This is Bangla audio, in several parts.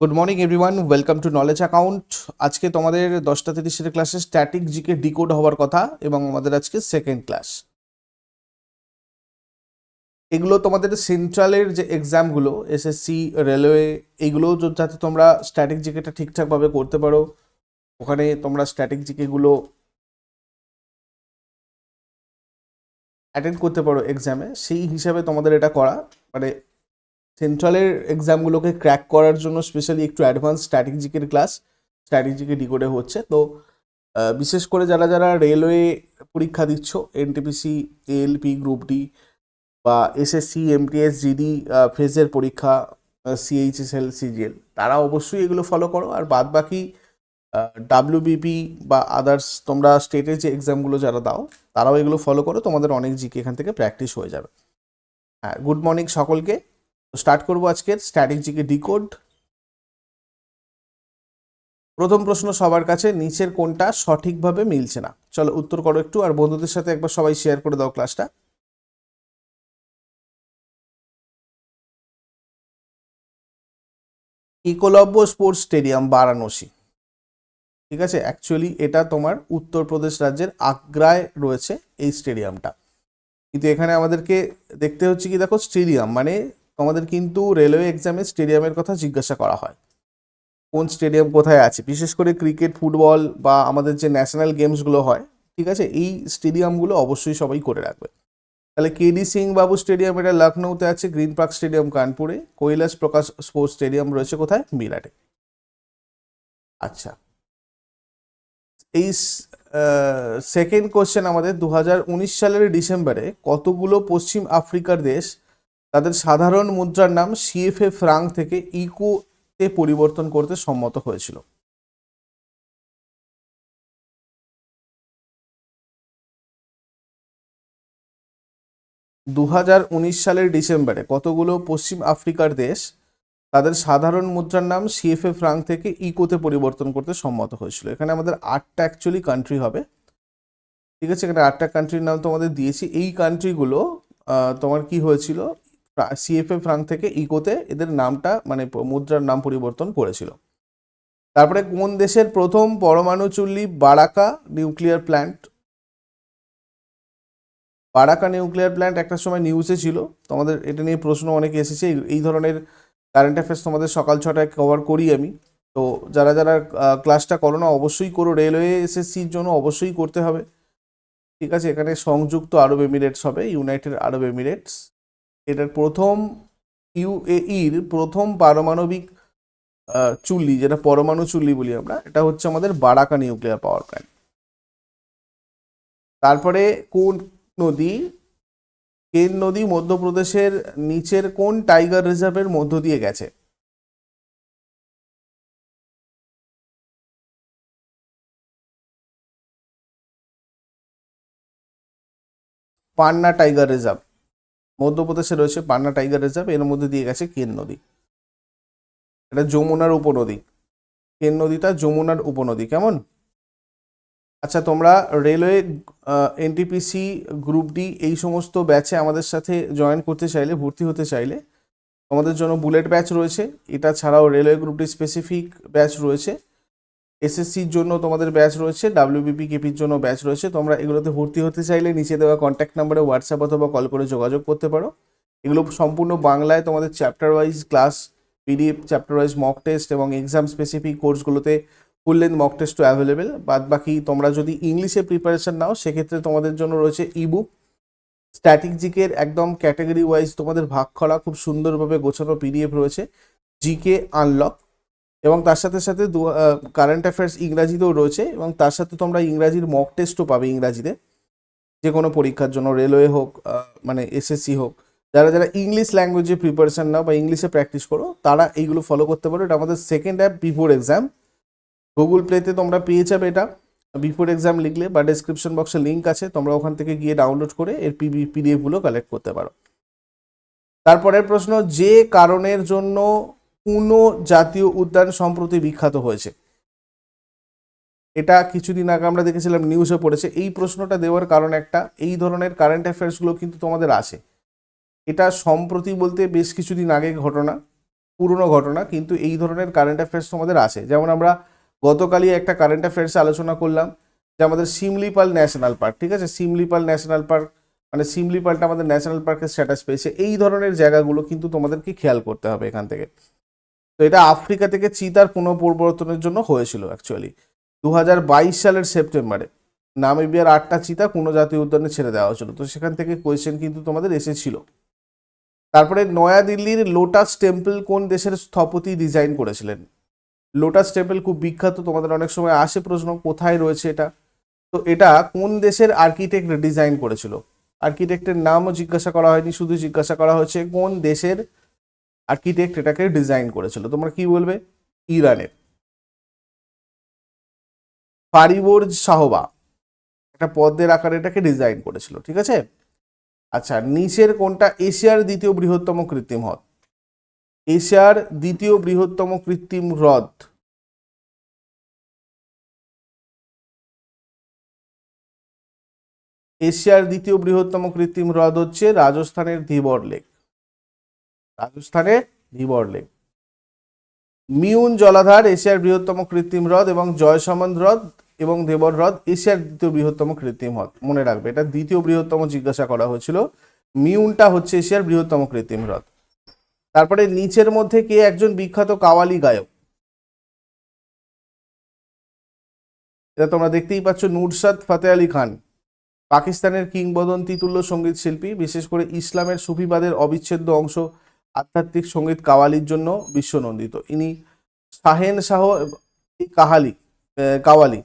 Good morning everyone welcome to knowledge account আজকে তোমাদের দশটা তিরিশের ক্লাসে স্ট্যাটিক জিকে ডিকোড হওয়ার কথা এবং আমাদের আজকে সেকেন্ড ক্লাস এগুলো তোমাদের সেন্ট্রালের যে এক্সামগুলো এসএসসি রেলওয়ে এইগুলো য- যাতে তোমরা স্ট্যাটিক জিকেটা ঠিকঠাকভাবে করতে পারো, ওখানে তোমরা স্ট্যাটিক জিকেগুলো অ্যাটেন্ড করতে পারো এক্সামে সেই হিসাবে তোমাদের এটা করা মানে সেন্ট্রালের এক্সামগুলোকে ক্র্যাক করার জন্য স্পেশালি একটু অ্যাডভান্স স্ট্র্যাটেজিকের ক্লাস স্ট্র্যাটেজিকে ডিকোডে হচ্ছে। তো বিশেষ করে যারা যারা রেলওয়ে পরীক্ষা দিচ্ছ এনটিপিসি এএলপি গ্রুপ ডি বা এসএসসি এমটিএস জিডি ফেজের পরীক্ষা সিএইচএসএল সিজিএল তারা অবশ্যই এগুলো ফলো করো। আর বাদ বাকি ডাব্লিউবিপি বা আদার্স তোমরা স্টেটের যে এক্সামগুলো যারা দাও, তারাও এগুলো ফলো করো। তোমাদের অনেক জিকে এখান থেকে প্র্যাকটিস হয়ে যাবে। হ্যাঁ গুড মর্নিং সকলকে। স্টার্ট করব আজকের স্ট্যাটিক ডিকোড প্রথম প্রশ্ন সবার কাছে, নিচের কোনটা সঠিকভাবে মিলছে না? চলো উত্তর করো একটু আর বন্ধুদের সাথে একবার সবাই শেয়ার করে দাও ক্লাসটা একলব্য স্পোর্টস স্টেডিয়াম, বারাণসী। ঠিক আছে? অ্যাকচুয়ালি এটা তোমার উত্তরপ্রদেশ রাজ্যের আগ্রায় রয়েছে এই স্টেডিয়ামটা। কিন্তু এখানে আমাদেরকে দেখতে হচ্ছে কি দেখো, স্টেডিয়াম মানে তোমাদের কিন্তু রেলওয়ে এক্সামে স্টেডিয়ামের কথা জিজ্ঞাসা করা হয়। কোন স্টেডিয়াম কোথায় আছে? বিশেষ করে ক্রিকেট ফুটবল বা আমাদের যে ন্যাশনাল গেমসগুলো হয়, ঠিক আছে? এই স্টেডিয়ামগুলো অবশ্যই সবাই করে রাখবে। তাহলে কেডি সিং বাবু স্টেডিয়াম এটা লখনৌতে আছে, গ্রিন পার্ক স্টেডিয়াম কানপুরে। কৈলাস প্রকাশ স্পোর্টস স্টেডিয়াম রয়েছে কোথায়? মিরাটে। আচ্ছা। এই সেকেন্ড কোশ্চেন আমাদের দু হাজার উনিশ সালের ডিসেম্বরে কতগুলো পশ্চিম আফ্রিকার দেশ তাদের সাধারণ মুদ্রার নাম সিএফএ ফ্রাঙ্ক থেকে ইকোতে পরিবর্তন করতে সম্মত হয়েছিল। দু হাজার উনিশ সালের ডিসেম্বরে কতগুলো পশ্চিম আফ্রিকার দেশ তাদের সাধারণ মুদ্রার নাম সিএফএ ফ্রাঙ্ক থেকে ইকোতে পরিবর্তন করতে সম্মত হয়েছিল? এখানে আমাদের আটটা অ্যাকচুয়ালি কান্ট্রি হবে। ঠিক আছে, এখানে আটটা কান্ট্রির নাম তোমাদের দিয়েছি। এই কান্ট্রিগুলো তোমার কি হয়েছিল? সিএফএ ফ্রাঙ্ক থেকে ইকোতে এদের নামটা মানে মুদ্রার নাম পরিবর্তন করেছিল। তারপরে কোন দেশের প্রথম পরমাণু চুল্লি Barakah nuclear plant? Barakah nuclear plant একটা সময় নিউজে ছিল। তোমাদের এটা নিয়ে প্রশ্ন অনেক এসেছে। এই- ধরনের কারেন্ট অ্যাফেয়ার্স তোমাদের সকাল ছটায় কভার করি আমি। তো যারা যারা ক্লাসটা করো না, অবশ্যই করো। রেলওয়ে এসএসসির জন্য অবশ্যই করতে হবে। ঠিক আছে? এখানে সংযুক্ত আরব এমিরেটস হবে ইউনাইটেড আরব এমিরেটস। এটার প্রথম ইউএইর প্রথম পারমাণবিক চুল্লি, যেটা পরমাণু চুল্লি বলি আমরা, এটা হচ্ছে আমাদের বারাকা নিউক্লিয়ার পাওয়ার প্ল্যান্ট। তারপরে কোন নদী? কেন নদী মধ্যপ্রদেশের নিচের কোন টাইগার রিজার্ভের মধ্য দিয়ে গেছে? Panna tiger reserve. মধ্যপ্রদেশে রয়েছে পান্না টাইগার রিজার্ভ, এর মধ্যে দিয়ে গেছে কেন নদী। এটা যমুনার উপনদী। কেন নদীটা যমুনার উপনদী, কেমন? আচ্ছা তোমরা রেলওয়ে এনটিপিসি গ্রুপ ডি এই সমস্ত ব্যাচে আমাদের সাথে জয়েন করতে চাইলে, ভর্তি হতে চাইলে, তোমাদের জন্য বুলেট ব্যাচ রয়েছে। এটা ছাড়াও railway group D specific batch রয়েছে। এসএসসির জন্য তোমাদের ব্যাচ রয়েছে ডাব্লিউবিপি কেপির জন্য ব্যাচ রয়েছে, তোমরা এগুলোতে ভর্তি হতে চাইলে নিচে দেওয়া কন্ট্যাক্ট নাম্বারে হোয়াটসঅ্যাপ অথবা কল করে যোগাযোগ করতে পারো। এগুলো সম্পূর্ণ বাংলায় তোমাদের chapter wise class PDF chapter wise mock test এবং এক্সাম স্পেসিফিক কোর্সগুলোতে ফুল লেন্থ মক টেস্টও অ্যাভেলেবেল বাদ বাকি তোমরা যদি ইংলিশে প্রিপারেশন নাও, সেক্ষেত্রে তোমাদের জন্য রয়েছে ইবুক স্ট্যাটিক জিকের একদম ক্যাটাগরি ওয়াইজ তোমাদের ভাগ করা খুব সুন্দরভাবে গোছানো পিডিএফ রয়েছে। জিকে আনলক এবং তার সাথে সাথে কারেন্ট অ্যাফেয়ার্স ইংরাজিতেও রয়েছে এবং তার সাথে তোমরা ইংরাজির মক টেস্টও পাবে ইংরাজিতে। যে কোনো পরীক্ষার জন্য রেলওয়ে হোক মানে এসএসসি হোক। যারা যারা ইংলিশ ল্যাঙ্গুয়েজে প্রিপারেশন নাও বা ইংলিশে প্র্যাকটিস করো, তারা এইগুলো ফলো করতে পারো। এটা আমাদের second app before exam Google প্লেতে তোমরা পেয়ে যাবে এটা। বিফোর এক্সাম লিখলে বা ডেসক্রিপশন বক্সে লিঙ্ক আছে, তোমরা ওখান থেকে গিয়ে ডাউনলোড করে এর পিবি পিডিএফগুলো কালেক্ট করতে পারো। তারপরের প্রশ্ন, যে কারণের জন্য পুনো জাতীয় উদ্যান সম্প্রতি বিখ্যাত হয়েছে। এটা কিছুদিন আগে আমরা দেখেছিলাম নিউজে পড়েছে। এই প্রশ্নটা দেওয়ার কারণ একটা, এই ধরনের কারেন্ট অ্যাফেয়ার্সগুলো কিন্তু তোমাদের আসে এটা সম্প্রতি বলতে বেশ কিছুদিন আগে ঘটনা, পুরনো ঘটনা, কিন্তু এই ধরনের কারেন্ট অ্যাফেয়ার্স তোমাদের আসে যেমন আমরা গতকালই একটা কারেন্ট অ্যাফেয়ার্স আলোচনা করলাম যে আমাদের সিমলিপাল ন্যাশনাল পার্ক, ঠিক আছে? সিমলিপাল ন্যাশনাল পার্ক মানে সিমলিপালটা আমাদের ন্যাশনাল পার্কের স্ট্যাটাস পেয়েছে। এই ধরনের জায়গাগুলো কিন্তু তোমাদেরকে খেয়াল করতে হবে এখান থেকে। তো এটা আফ্রিকা থেকে চিতার পুনঃপরিবর্তনের জন্য হয়েছিল অ্যাকচুয়ালি দু হাজার বাইশ সালের সেপ্টেম্বরে নামিবিয়ার আটটা চিতা কোনো জাতীয় উদ্যানে ছেড়ে দেওয়া হয়েছিল। তো সেখান থেকে কোয়েশ্চেন কিন্তু তোমাদের এসেছিল। তারপরে নয়াদিল্লির লোটাস টেম্পল কোন দেশের স্থপতি ডিজাইন করেছিলেন? লোটাস টেম্পল খুব বিখ্যাত, তোমাদের অনেক সময় আসে প্রশ্ন, কোথায় রয়েছে এটা? তো এটা কোন দেশের আর্কিটেক্ট ডিজাইন করেছিল? আর্কিটেক্টের নামও জিজ্ঞাসা করা হয়নি, শুধু জিজ্ঞাসা করা হয়েছে কোন দেশের আর্কিটেক্ট এটাকে ডিজাইন করেছিল। তোমরা কি বলবে? ইরানের। ফারিবোর্জ সাহবা একটা পদ্মের আকারে এটাকে ডিজাইন করেছিল, ঠিক আছে? আচ্ছা নিচের কোনটা এশিয়ার দ্বিতীয় বৃহত্তম কৃত্রিম হ্রদ। এশিয়ার দ্বিতীয় বৃহত্তম কৃত্রিম হ্রদ। এশিয়ার দ্বিতীয় বৃহত্তম কৃত্রিম হ্রদ হচ্ছে রাজস্থানের ধীবর লেক। রাজস্থানের ধীবর লেক মিউন জলাধার, এশিয়ার বৃহত্তম কৃত্রিম হ্রদ এবং জয়সমন্দ হ্রদ এবং দেবর হ্রদ, এশিয়ার দ্বিতীয় বৃহত্তম কৃত্রিম হ্রদ। মনে রাখবে, এটা দ্বিতীয় বৃহত্তম জিজ্ঞাসা করা হয়েছিল। মিউনটা হচ্ছে এশিয়ার বৃহত্তম কৃত্রিম হ্রদ। তারপরে নিচের মধ্যে কে একজন বিখ্যাত কাওয়ালি গায়ক? এটা তোমরা দেখতেই পাচ্ছ নুরসাদ ফতে আলী খান, পাকিস্তানের কিংবদন্তি তুল্য সংগীত শিল্পী বিশেষ করে ইসলামের সুফিবাদের অবিচ্ছেদ্য অংশ আধ্যাত্মিক সংগীত কাওয়ালির জন্য বিশ্বনন্দিত। ইনি শাহেন শাহ কাহালি কাওয়ালি।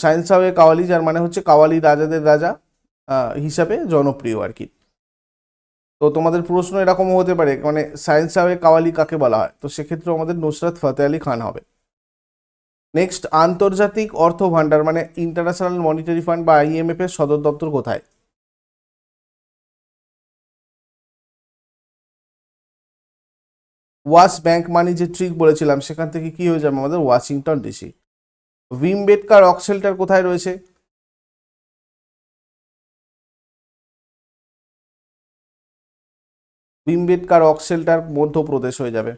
শাহেন শাহ কাওয়ালি, যার মানে হচ্ছে কাওয়ালি রাজাদের রাজা হিসাবে জনপ্রিয় আর কি। তো তোমাদের প্রশ্ন এরকমও হতে পারে মানে সায়েন্স সাহেব কাওয়ালি কাকে বলা হয়? তো সেক্ষেত্রে আমাদের নুসরাত ফতে আলী খান হবে। নেক্সট, আন্তর্জাতিক অর্থ ভান্ডার মানে ইন্টারন্যাশনাল মনিটারি ফান্ড বা আইএমএফ এর সদর দপ্তর কোথায়? ওয়াশ ব্যাংক মানি যে ট্রিক বলেছিলাম, সেখান থেকে কি হয়ে যাবে আমাদের? Washington DC. Bhimbetka rock shelter কোথায় রয়েছে? ভিমবেটকা রক শেল্টার মধ্যপ্রদেশ হয়ে যাবে।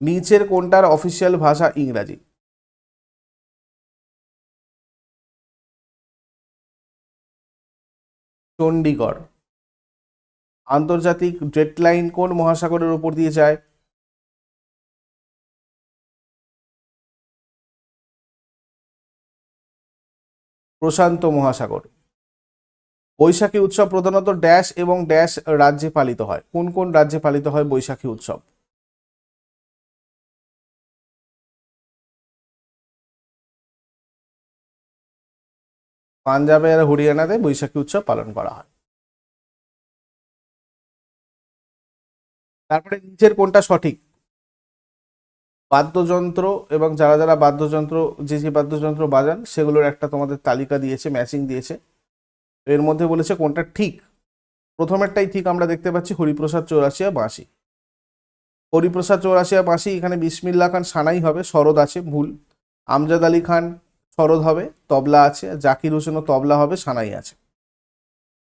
নিচের কোনটার অফিসিয়াল ভাষা ইংরাজি? চণ্ডীগড় আন্তর্জাতিক জেট লাইন কোন মহাসাগরের উপর দিয়ে যায়? প্রশান্ত মহাসাগর। বৈশাখী উৎসব প্রধানত ড্যাশ এবং ড্যাশ রাজ্যে পালিত হয়। কোন কোন রাজ্যে পালিত হয় বৈশাখী উৎসব? পাঞ্জাবে আর হরিয়ানাতে বৈশাখী উৎসব পালন করা হয়। তারপরে নিচের কোনটা সঠিক? বাদ্যযন্ত্র এবং যারা যারা বাদ্যযন্ত্র, যে যে বাদ্যযন্ত্র বাজান, সেগুলোর একটা তোমাদের তালিকা দিয়েছে ম্যাচিং দিয়েছে। এর মধ্যে বলেছে কোনটা ঠিক। প্রথমেরটাই ঠিক আমরা দেখতে পাচ্ছি হরিপ্রসাদ চৌরাশিয়া বাঁশি। হরিপ্রসাদ চৌরাশিয়া বাঁশি, এখানে বিসমিল্লা খান সানাই হবে শরৎ আছে, ভুল। আমজাদ আলী খান শরৎ হবে, তবলা আছে, জাকির হোসেনও তবলা হবে, সানাই আছে।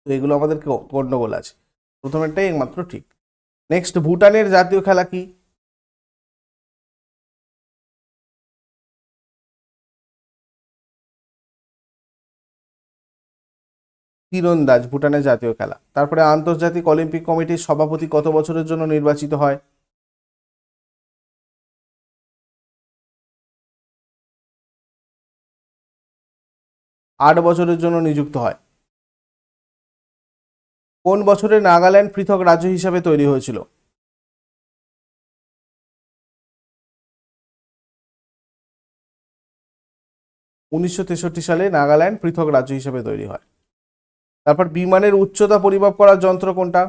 তো এগুলো আমাদের গণ্ডগোল আছে। প্রথমেরটাই একমাত্র ঠিক। নেক্সট ভুটানের জাতীয় খেলা কি? তীরন্দাজ ভুটানের জাতীয় খেলা। তারপরে আন্তর্জাতিক অলিম্পিক কমিটির সভাপতি কত বছরের জন্য নির্বাচিত হয়? আট বছরের জন্য নিযুক্ত হয়। কোন বছরে নাগাল্যান্ড পৃথক রাজ্য হিসাবে তৈরি হয়েছিল? উনিশশো তেষট্টি সালে নাগাল্যান্ড পৃথক রাজ্য হিসাবে তৈরি হয়। তারপর বিমানের উচ্চতা পরিমাপ করার যন্ত্র কোনটা?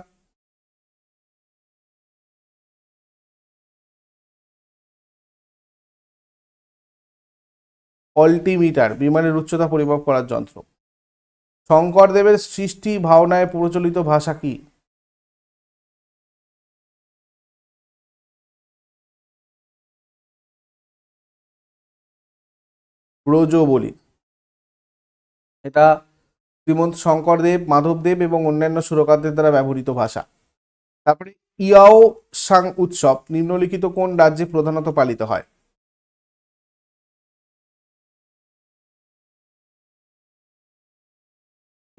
অল্টিমিটার, বিমানের উচ্চতা পরিমাপ করার যন্ত্র। শঙ্করদেবের সৃষ্টি ভাবনায় প্রচলিত ভাষা কি? ব্রজ বলি এটা শ্রীমন্ত শঙ্করদেব, মাধবদেব এবং অন্যান্য সুরকারদের দ্বারা ব্যবহৃত ভাষা। তারপরে ইয়াও সাং উৎসব, নিম্নলিখিত কোন রাজ্যে প্রধানত পালিত হয়?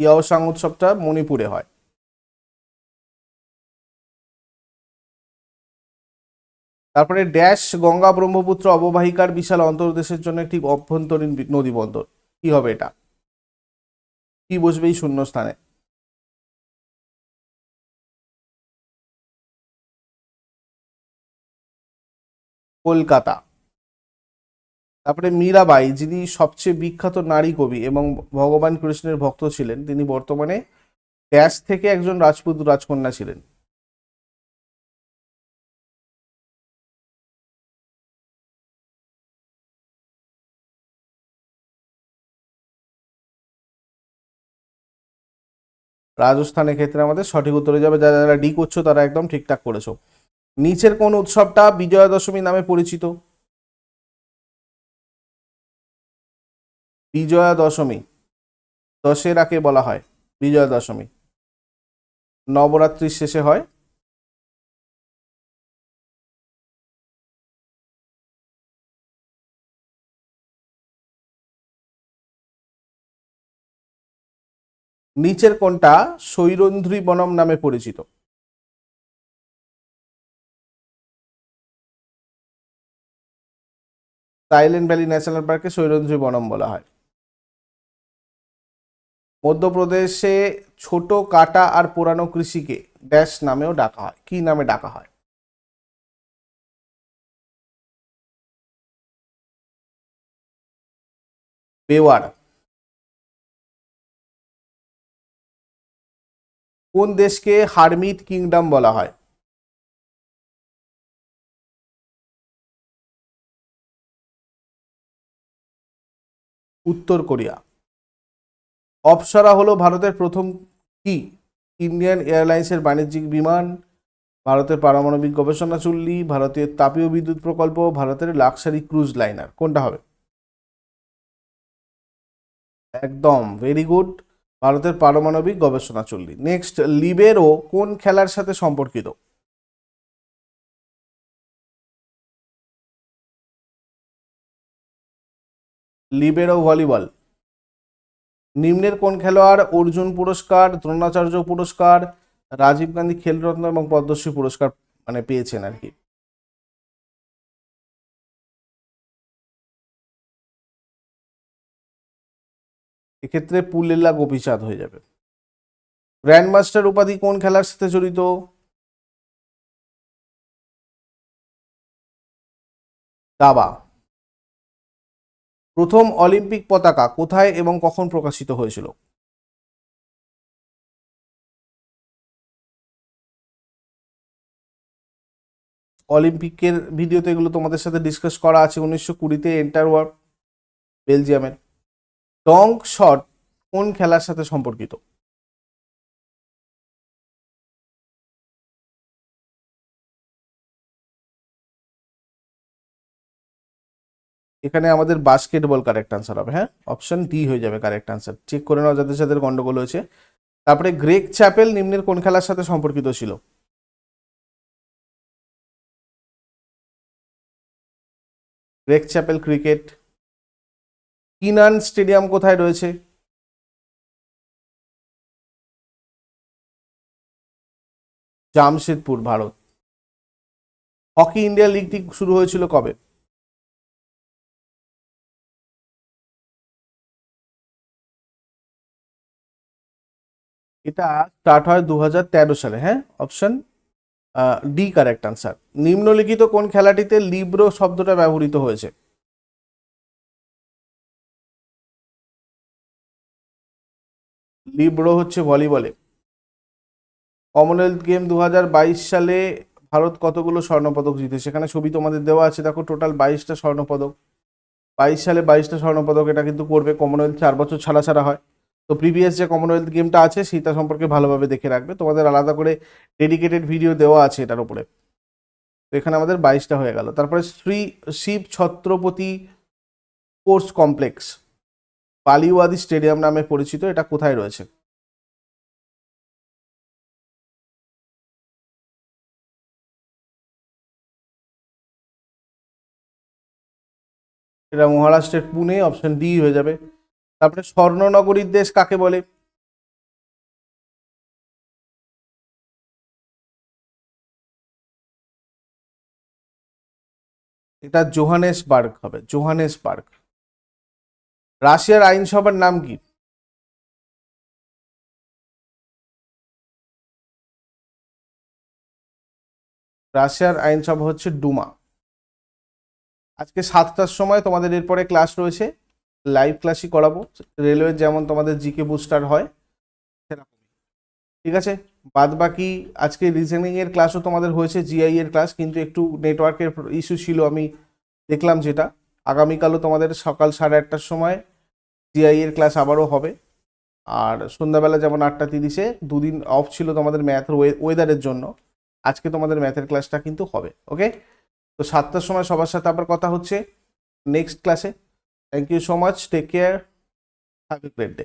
ইয়াও সাং উৎসবটা মণিপুরে হয়। তারপরে ড্যাশ গঙ্গা ব্রহ্মপুত্র অববাহিকার বিশাল অন্তর্দেশের জন্য একটি অভ্যন্তরীণ নদী বন্দর। কি হবে এটা? কি বসবে এই শূন্য স্থানে? কলকাতা। তারপরে মীরাবাই, যিনি সবচেয়ে বিখ্যাত নারী কবি এবং ভগবান কৃষ্ণের ভক্ত ছিলেন, তিনি বর্তমানে ড্যাশ থেকে একজন রাজপুত রাজকন্যা ছিলেন। রাজস্থানের ক্ষেত্রে আমাদের সঠিক উত্তরে যাবে। যারা যারা ডি করছ, তারা একদম ঠিকঠাক করেছ। নিচের কোন উৎসবটা বিজয়া দশমী নামে পরিচিত? বিজয়া দশমী। দশেরাকে বলা হয় বিজয়া দশমী। নবরাত্রির শেষে হয় নিচের কোনটা সৈরন্ধ্রী বনম নামে পরিচিত। সাইলেন্ট ভ্যালি ন্যাশনাল পার্কে সৈরন্ধ্রী বনম বলা হয়। মধ্যপ্রদেশে ছোট কাটা আর পুরানো কৃষিকে ড্যাশ নামেও ডাকা হয়। কি নামে ডাকা হয়? বেওয়ার কোন দেশকে হারমিট কিংডম বলা হয়? উত্তর কোরিয়া। অপসরা হলো ভারতের প্রথম কি? ইন্ডিয়ান এয়ারলাইন্সের বাণিজ্যিক বিমান, ভারতের পারমাণবিক গবেষণা চুল্লি ভারতের তাপীয় বিদ্যুৎ প্রকল্প, ভারতের লাক্সারি ক্রুজ লাইনার। কোনটা হবে? একদম ভেরি গুড ভারতের পারমাণবিক গবেষণা চুল্লি। নেক্সট লিবেরো কোন খেলার সাথে সম্পর্কিত? Libero volleyball. নিম্নের কোন খেলোয়াড়? অর্জুন পুরস্কার, দ্রোণাচার্য পুরস্কার, রাজীব গান্ধী খেলরত্ন এবং পদ্মশ্রী পুরস্কার মানে পেয়েছেন আর কি। এক্ষেত্রে পুলেলা গোপীচাঁদ হয়ে যাবে। গ্র্যান্ডমাস্টার উপাধি কোন খেলার সাথে জড়িত? দাবা। প্রথম অলিম্পিক পতাকা কোথায় এবং কখন প্রকাশিত হয়েছিল? অলিম্পিকের ভিডিওতে এগুলো তোমাদের সাথে ডিসকাস করা আছে। উনিশশো কুড়িতে এন্টার ওয়ার্ক বেলজিয়ামের ডং শট কোন খেলার সাথে সম্পর্কিত? এখানে আমাদের বাস্কেটবল কারেক্ট আনসার হবে হ্যাঁ? অপশন ডি হয়ে যাবে কারেক্ট আনসার চেক করে নাও যাদের যাদের গন্ডগোল হয়েছে। তারপরে গ্রেক চ্যাপেল নিম্নের কোন খেলার সাথে সম্পর্কিত ছিল? Greg Chappell cricket Keenan stadium কোথায় রয়েছে? জামশেদপুর, ভারত। হকি ইন্ডিয়া লিগটি শুরু হয়েছিল কবে? এটা স্টার্ট হয় দু হাজার তেরো সালে হ্যাঁ? অপশন ডি কারেক্ট আনসার নিম্নলিখিত কোন খেলাটিতে লিব্রো শব্দটা ব্যবহৃত হয়েছে? লিব্রো হচ্ছে ভলিবলে। কমনওয়েলথ গেম দু হাজার বাইশ সালে ভারত কতগুলো স্বর্ণপদক জিতে? সেখানে ছবি তোমাদের দেওয়া আছে। দেখো টোটাল বাইশটা স্বর্ণপদক। বাইশ সালে বাইশটা স্বর্ণপদক এটা কিন্তু করবে। কমনওয়েলথ চার বছর ছাড়া ছাড়া হয়। তো প্রিভিয়াস যে কমনওয়েলথ গেমটা আছে, সেটা সম্পর্কে ভালোভাবে দেখে রাখবে। তোমাদের আলাদা করে ডেডিকেটেড ভিডিও দেওয়া আছে এটার উপরে। তো এখানে আমাদের বাইশটা হয়ে গেল। তারপরে Shri Shiv Chhatrapati sports complex Balewadi stadium নামে পরিচিত, এটা কোথায় রয়েছে? এটা মহারাষ্ট্রের পুনে অপশন ডি হয়ে যাবে। তারপরে স্বর্ণনগরীর দেশ কাকে বলে? এটা জোহানেস পার্ক হবে জোহানেস পার্ক রাশিয়ার আইনসভার নাম কি? রাশিয়ার আইনসভা হচ্ছে ডুমা। আজকে সাতটার সময় তোমাদের এরপরে ক্লাস রয়েছে। লাইভ ক্লাসই করাবো। রেলওয়ের যেমন তোমাদের জিকে বুস্টার হয় সেরকম ঠিক আছে? বাদ বাকি আজকে রিজনিং এর ক্লাসও তোমাদের হয়েছে জিআই এর ক্লাস, কিন্তু একটু নেটওয়ার্কের ইস্যু ছিল, আমি দেখলাম যেটা। আগামীকালও তোমাদের সকাল সাড়ে আটটার সময় জিআই এর ক্লাস আবারও হবে। আর সন্ধ্যাবেলা যেমন আটটা তিরিশে, দুদিন অফ ছিল তোমাদের ম্যাথের ওয়েদারের জন্য। আজকে তোমাদের ম্যাথের ক্লাসটা কিন্তু হবে ওকে তো সাতটার সময় সবার সাথে আবার কথা হচ্ছে। নেক্সট ক্লাসে thank you so much take care have a great day